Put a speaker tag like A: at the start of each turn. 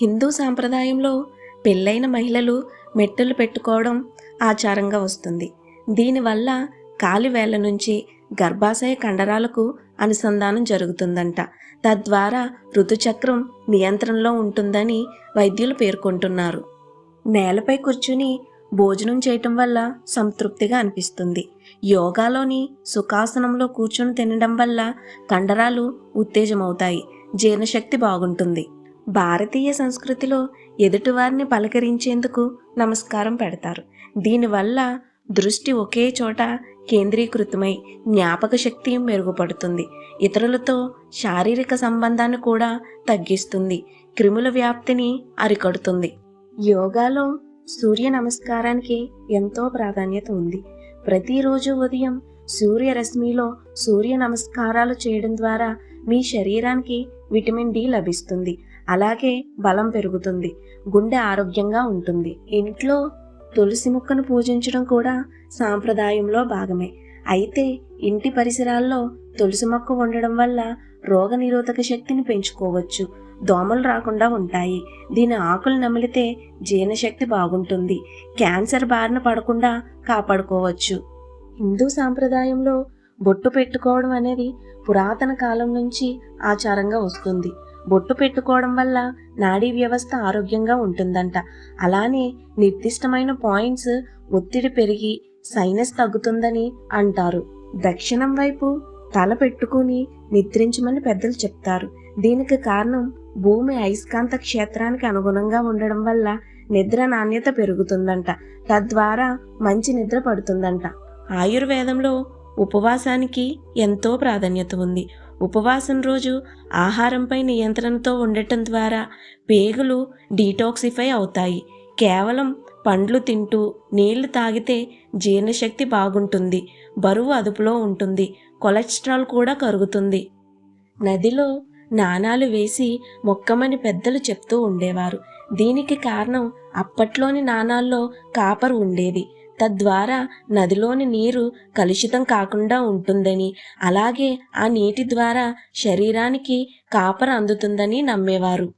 A: హిందూ సాంప్రదాయంలో పెళ్ళైన మహిళలు మెట్టెలు పెట్టుకోవడం ఆచారంగా వస్తుంది. దీనివల్ల కాలివేళ్ళ నుంచి గర్భాశయ కండరాలకు అనుసంధానం జరుగుతుందంట. తద్వారా ఋతుచక్రం నియంత్రణలో ఉంటుందని వైద్యులు పేర్కొంటున్నారు. నేలపై కూర్చుని భోజనం చేయటం వల్ల సంతృప్తిగా అనిపిస్తుంది. యోగాలోని సుఖాసనంలో కూర్చొని తినడం వల్ల కండరాలు ఉత్తేజమవుతాయి. జీర్ణశక్తి బాగుంటుంది. భారతీయ సంస్కృతిలో ఎదుటివారిని పలకరించేందుకు నమస్కారం పెడతారు. దీనివల్ల దృష్టి ఒకే చోట కేంద్రీకృతమై జ్ఞాపక శక్తి మెరుగుపడుతుంది. ఇతరులతో శారీరక సంబంధాన్ని కూడా తగ్గిస్తుంది. క్రిముల వ్యాప్తిని అరికడుతుంది. యోగాలో సూర్య నమస్కారానికి ఎంతో ప్రాధాన్యత ఉంది. ప్రతిరోజు ఉదయం సూర్యరశ్మిలో సూర్య నమస్కారాలు చేయడం ద్వారా మీ శరీరానికి విటమిన్ డి లభిస్తుంది. అలాగే బలం పెరుగుతుంది గుండె ఆరోగ్యంగా ఉంటుంది. ఇంట్లో తులసి మొక్కను పూజించడం కూడా సాంప్రదాయంలో భాగమే. అయితే ఇంటి పరిసరాల్లో తులసి మొక్క ఉండడం వల్ల రోగ నిరోధక శక్తిని పెంచుకోవచ్చు. దోమలు రాకుండా ఉంటాయి. దీని ఆకులు నమిలితే జీర్ణశక్తి బాగుంటుంది. క్యాన్సర్ బారిన పడకుండా కాపాడుకోవచ్చు. హిందూ సాంప్రదాయంలో బొట్టు పెట్టుకోవడం అనేది పురాతన కాలం నుంచి ఆచారంగా వస్తుంది. బొట్టు పెట్టుకోవడం వల్ల నాడీ వ్యవస్థ ఆరోగ్యంగా ఉంటుందంట. అలానే నిర్దిష్టమైన పాయింట్స్ ఒత్తిడి పెరిగి సైనస్ తగ్గుతుందని అంటారు. దక్షిణం వైపు తల పెట్టుకుని నిద్రించమని పెద్దలు చెప్తారు. దీనికి కారణం భూమి అయస్కాంత క్షేత్రానికి అనుగుణంగా ఉండడం వల్ల నిద్ర నాణ్యత పెరుగుతుందంట. తద్వారా మంచి నిద్ర పడుతుందంట. ఆయుర్వేదంలో ఉపవాసానికి ఎంతో ప్రాధాన్యత ఉంది. ఉపవాసం రోజు ఆహారంపై నియంత్రణతో ఉండటం ద్వారా పేగులు డీటాక్సిఫై అవుతాయి. కేవలం పండ్లు తింటూ నీళ్ళు తాగితే జీర్ణశక్తి బాగుంటుంది. బరువు అదుపులో ఉంటుంది. కొలెస్ట్రాల్ కూడా కరుగుతుంది. నదిలో నాణాలు వేసి మొక్కమని పెద్దలు చెప్తూ ఉండేవారు. దీనికి కారణం అప్పట్లోని నాణాల్లో కాపర్ ఉండేది. తద్వారా నదిలోని నీరు కలుషితం కాకుండా ఉంటుందని అలాగే ఆ నీటి ద్వారా శరీరానికి కాపర్ అందుతుందని నమ్మేవారు.